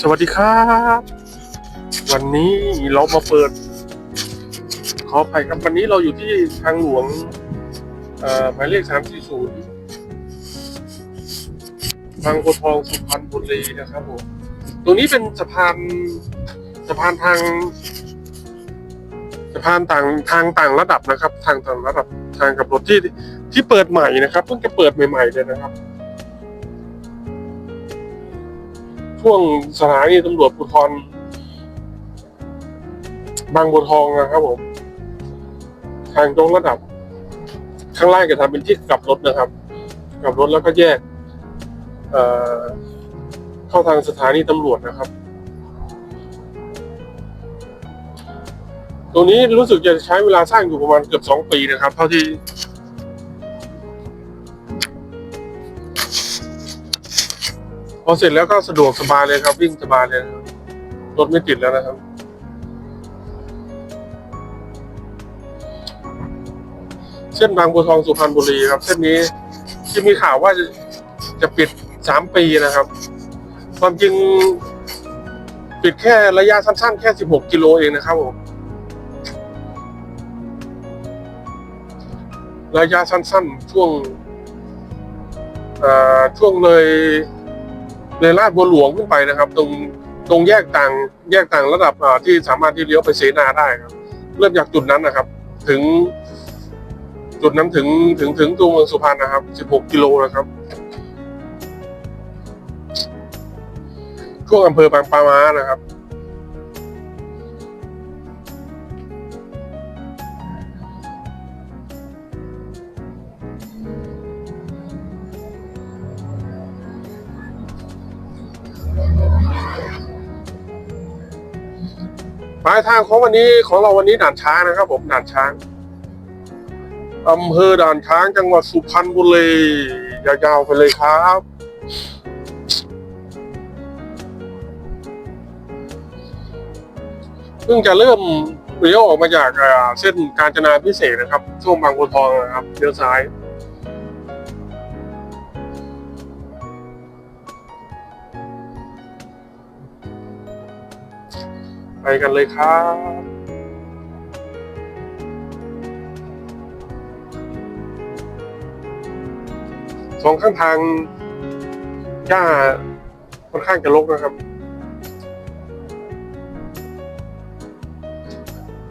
สวัสดีครับ วันนี้เรามาเปิด ขออภัยครับวันนี้เราอยู่ที่ทางหลวงหมายเลขสามสี่ศูนย์บางบัวทองสุพรรณบุรีนะครับผมตรงนี้เป็นสะพานสะพานทางสะพานต่างทางต่างระดับนะครับ ทางต่างระดับทางกับรถที่ที่เปิดใหม่นะครับเพิ่งจะเปิดใหม่ ๆเลยนะครับ ช่วงสถานีตำรวจภูธรบางบัวทองนะครับผม ทางตรงระดับ ข้างล่างจะทำเป็นที่กลับรถนะครับ กลับรถแล้วก็แยกเเข้าทางสถานีตำรวจนะครับ ตรงนี้รู้สึกจะใช้เวลาสร้างอยู่ประมาณเกือบสองปีนะครับ เท่าที่ พอเสร็จแล้วก็สะดวกสบายเลยครับ วิ่งสบายเลยรถไม่ติดแล้วนะครับ เส้นบางบัวทองสุพรรณบุรีครับ เส้นนี้ที่มีข่าวว่าจะจะปิดสามปีนะครับ ความจริงปิดแค่ระยะสั้นๆ แค่สิบหกกิโลเองนะครับผมระยะสั้นๆ ช่วงอ่าช่วงเลย เลยลาดบัวหลวงขึ้นไปนะครับ ตรงตรงแยกต่างแยกต่างระดับที่สามารถที่เลี้ยวไปเสนาได้ครับ เริ่มจากจุดนั้นนะครับ ถึง จุดนั้นถึงถึงถึงตัวเมืองสุพรรณนะครับ 16 กิโลนะครับช่วงอำเภอบางปามานะครับ ปลายทางของวันนี้ของเราวันนี้ด่านช้างนะครับผมด่านช้างอำเภอด่านช้างจังหวัดสุพรรณบุรียาวๆไปเลยครับเพิ่งจะเริ่มเลี้ยวออกมาจากเส้นกาญจนาพิเศษนะครับ ช่วงบางบัวทองนะครับเลี้ยวซ้าย ไปกันเลยครับสองข้างทางหญ้าค่อนข้างจะรกนะครับ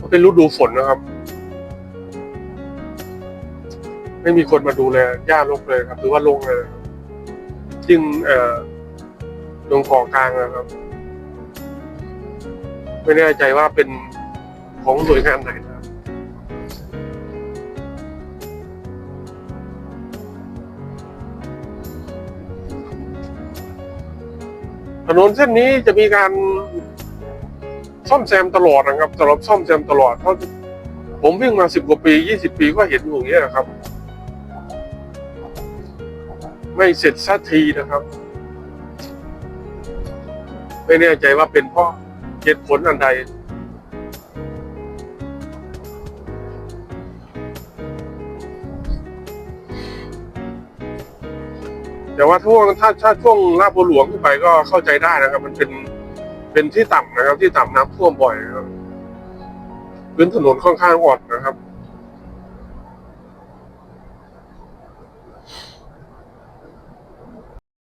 เป็นฤดูฝนนะครับ ไม่มีคนมาดูแลหญ้ารกเลยครับ หรือว่าลงเลยนะครับยิ่งเอ่อลงเกาะกลางนะครับ ไม่แน่ใจว่าเป็นของหน่วยงานไหนนะครับถนนเส้นนี้จะมีการซ่อมแซมตลอดนะครับตลอดซ่อมแซมตลอดเพราะผมวิ่งมาสิบกว่าปียี่สิบปีก็เห็นอยู่อย่างนี้ยนะครับ ไม่เสร็จสักทีนะครับ ไม่แน่ใจว่าเป็นเพราะ เหตุผลอันใดแต่ว่าช่วงถ้าถ้าช่วงลาดบัวหลวงขึ้นไปก็เข้าใจได้นะครับ มันเป็นเป็นที่ต่ำนะครับ ที่ต่ำน้ำท่วมบ่อยนะครับพื้นถนนค่อนข้างอ่อนนะครับ